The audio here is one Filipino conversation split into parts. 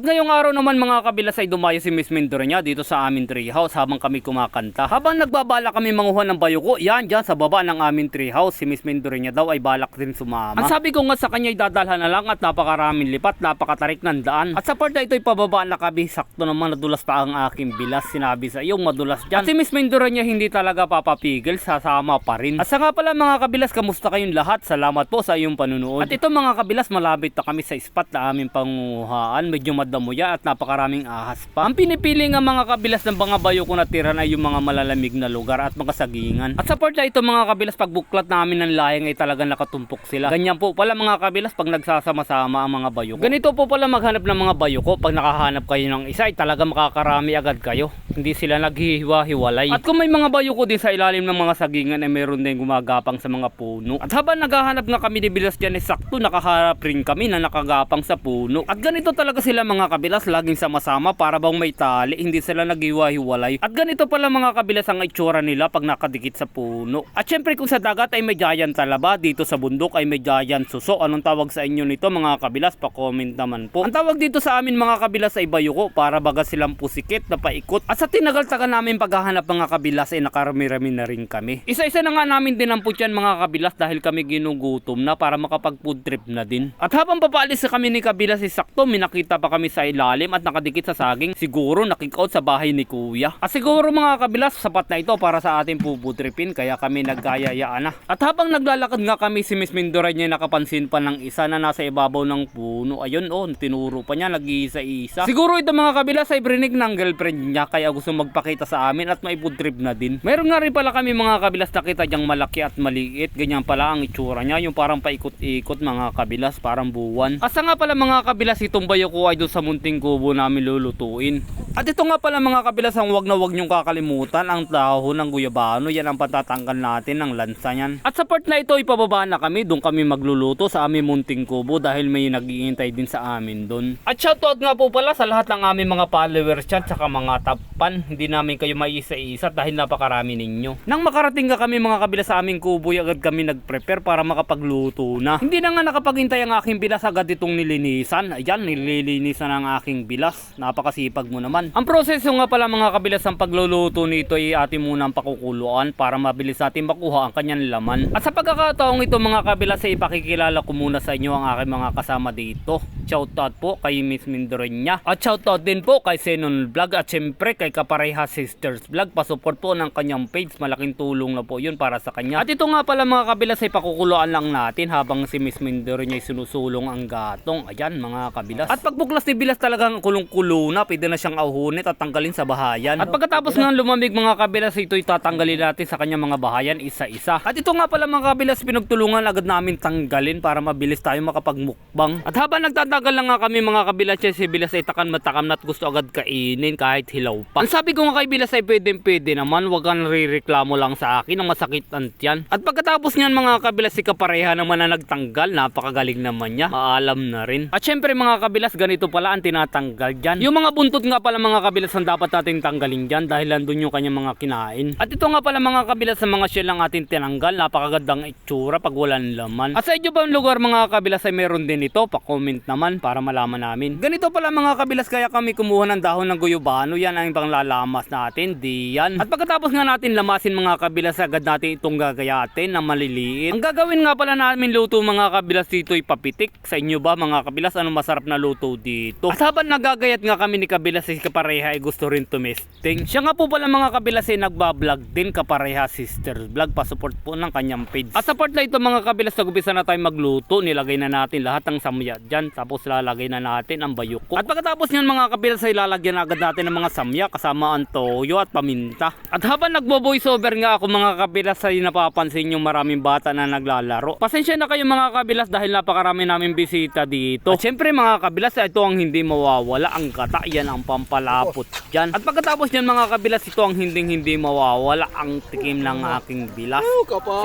ngayong araw naman mga kabilas ay dumayo si Miss Mendoreña dito sa amin treehouse habang kami kumakanta. Habang nagbabala kami manguha ng bayuko, yan dyan sa baba ng amin treehouse, si Miss Mendoreña daw ay balak din sumama. Ang sabi ko nga sa kanya ay dadalhan na lang at napakaraming lipat, napakatarik ng daan. At sa part na ito ay pababa na kami, sakto naman nadulas pa ang aking bilas. Sinabi sa iyo, madulas dyan. At si Miss Mendoreña hindi talaga papapigil, sasama pa rin. At sa nga pala mga kabilas, kamusta kayong lahat? Salamat po sa iyong panunood. At ito mga kabilas, malapit na kami sa spot na aming panguhaan. Medyo madamuya at napakaraming ahas pa. Ang pinipili nga mga kabilas ng mga bayo ko natira na yung mga malalamig na lugar at mga sagingan. At sa part na ito mga kabilas, pag buklat namin ng lahing ay talagang nakatumpok sila. Ganyan po pala mga kabilas pag nagsasama-sama ang mga bayo ko. Ganito po pala maghanap ng mga bayo ko. Pag nakahanap kayo ng isa ay talaga makakarami agad kayo. Hindi sila naghihiwa-hiwalay. At kung may mga bayo ko din sa ilalim ng mga sagingan ay meron din gumagapang sa mga puno. At habang naghahanap nga kami ni Bilas dyan ay sakto nakaharap rin kami na nakagapang sa puno. At ganito talaga sila mga kabilas laging sama-sama para bang may tali. Hindi sila naghiwa-hiwalay. At ganito pala mga kabilas ang itsura nila pag nakadikit sa puno. At syempre kung sa dagat ay may giant talaba, dito sa bundok ay may giant suso. Anong tawag sa inyo nito mga kabilas? Pa-comment naman po. Ang tawag dito sa amin mga kabilas ay bayuko para baga silang pusikit na paikot. At sa tinagal-taga namin paghahanap mga kabilas ay nakarami-rami na rin kami. Isa-isa na nga namin dinampot yan mga kabilas dahil kami ginugutom na para makapag food trip na din. At habang papaalis kami ni kabilas si sakto, minakita pa kami sa ilalim at nakadikit sa saging. Siguro nakikout sa bahay ni kuya. At siguro mga kabilas, sapat na ito para sa ating puputripin kaya kami nagkayayaan na. At habang naglalakad nga kami si Miss Mendoray niya nakapansin pa ng isa na nasa ibabaw ng puno. Ayun oh, tinuro pa niya, nag-iisa-isa. Siguro ito mga kabilas ay brinig ng girlfriend niya kaya gusto magpakita sa amin at may na din. Meron nga rin pala kami mga kabilas nakita diyang malaki at maliit. Ganyan pala ang itsura niya, yung parang paikot-ikot mga kabilas, parang buwan. Asa nga pala mga kabilas itong bayo ko ay doon sa munting kubo namin lulutuin. At ito nga pala mga kabilas ang wag na wag niyong kakalimutan ang dahon ng guyabano. Yan ang patatanggal natin ng lansa niyan. At sa part na ito ipababa na kami. Doon kami magluluto sa aming munting kubo dahil may naghihintay din sa amin doon. At shoutout nga po pala sa lahat ng aming mga followers dyan tsaka mga tapan. Hindi namin kayo maisa-isa dahil napakarami ninyo. Nang makarating nga kami mga kabilas sa aming kubo, agad kami nag-prepare para makapagluto na. Hindi na nga nakapaghintay ang aking bilas agad itong nilinisan. Ayan, nililinisan ang aking bilas. Napakasipag mo naman. Ang proseso nga pala mga kabilas ng pagluluto nito ay atin munang pakukuluan para mabilis natin makuha ang kanyang laman. At sa pagkakataong ito mga kabilas ay ipakikilala ko muna sa inyo ang aking mga kasama dito. Shoutout po kay Miss Mindorenya. At shoutout din po kay Zenon Vlog at syempre kay Kapareha Sisters Vlog. Pasupport po ng kanyang page. Malaking tulong na po yun para sa kanya. At ito nga pala mga kabilas ay pakukuluan lang natin habang si Miss Mindorenya ay sinusulong ang gatong. Ayan mga kabilas. At pagbuklas ni Bilas talagang kulong-kulo na. Pwede na siyang auhunit at tanggalin sa bahayan. At pagkatapos nga lumamig mga kabilas ito ay tatanggalin natin sa kanyang mga bahayan isa-isa. At ito nga pala mga kabilas pinagtulungan agad namin tanggalin para mabilis tayo makapagmukbang. At habang nagtatagal lang nga kami mga kabilas siya si Bilas ay takan matakam na at gusto agad kainin kahit hilaw pa. Ang sabi ko nga kay Bilas ay pwede pwede naman wag kang rireklamo lang sa akin ang masakit tiyan. At pagkatapos niyan mga kabilas si kapareha naman na nagtanggal napakagaling naman niya. Maalam na rin. At syempre mga kabilas ganito pala ang tinatanggal dyan. Yung mga buntot nga pala mga kabilas ang dapat natin tanggalin dyan dahil nandun yung kanyang mga kinain. At ito nga pala mga kabilas sa mga shell ang ating tinanggal. Napakagandang itsura pag walang laman. At sa inyo ba lugar mga kabilas ay meron din ito? Pa-comment naman para malaman namin. Ganito pala mga kabilas kaya kami kumuha ng dahon ng guyubano. Yan ang panglalamas natin. Di yan. At pagkatapos nga natin lamasin mga kabilas agad natin itong gagayatin na maliliit. Ang gagawin nga pala namin luto mga kabilas dito ay papitik. Sa inyo ba mga kabilas ano masarap na luto dito? At habang nagagayat nga kami ni kabilas si kapareha ay gusto rin tumesting. Siya nga po pala mga kabilas ay nagbablog din kapareha sisters vlog. Pasupport po ng kanyang page. At sa na ito mga kabilas nag-umpisa na tayo magluto. Nilagay na natin lahat ng samya dyan. Tapos lalagay na natin ang bayuko. At pagkatapos nyan mga kabilas ay lalagyan na agad natin ng mga samya kasama ang toyo at paminta. At habang nagbo-voice over nga ako mga kabilas ay napapansin yung maraming bata na naglalaro. Pasensya na kayo mga kabilas dahil napakarami namin bisita dito. At syempre mga kabilas ito ang hindi mawawala. Ang gata yan ang pampalapot dyan. At pagkatapos nyan mga kabilas ito ang hindi hindi mawawala. Ang tikim ng aking bilas.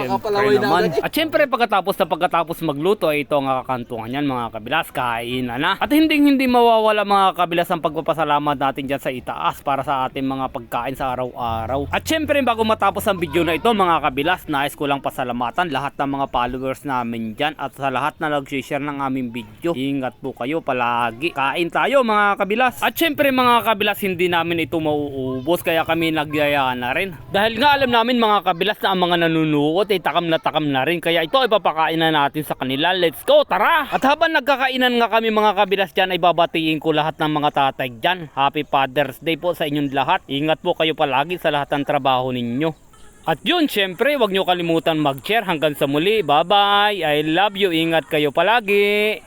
Siyempre naman. At syempre pagkatapos na pagkatapos magluto ay ito ang kakantungan yan mga kabilas. Kain kainan na. At hindi hindi mawawala mga kabilas ang pagpapasalamat natin dyan sa itaas para sa ating mga pagkain sa araw-araw. At syempre bago matapos ang video na ito mga kabilas, nais ko lang pasalamatan lahat ng mga followers namin dyan at sa lahat na nag-share ng aming video. Ingat po kayo palagi. Kain tayo mga kabilas. At syempre mga kabilas, hindi namin ito mauubos kaya kami nagyaya na rin. Dahil nga alam namin mga kabilas na ang mga nanunuot ay takam na takam na rin. Kaya ito ay papakain na natin sa kanila. Let's go, tara! At habang nagkakainan nga kami mga kabilas dyan ay babatiin ko lahat ng mga tatay dyan. Happy Father's Day po sa inyong lahat. Ingat po kayo palagi sa lahat ng trabaho ninyo. At yun, syempre, wag nyo kalimutan mag-share hanggang sa muli. Bye-bye. I love you. Ingat kayo palagi.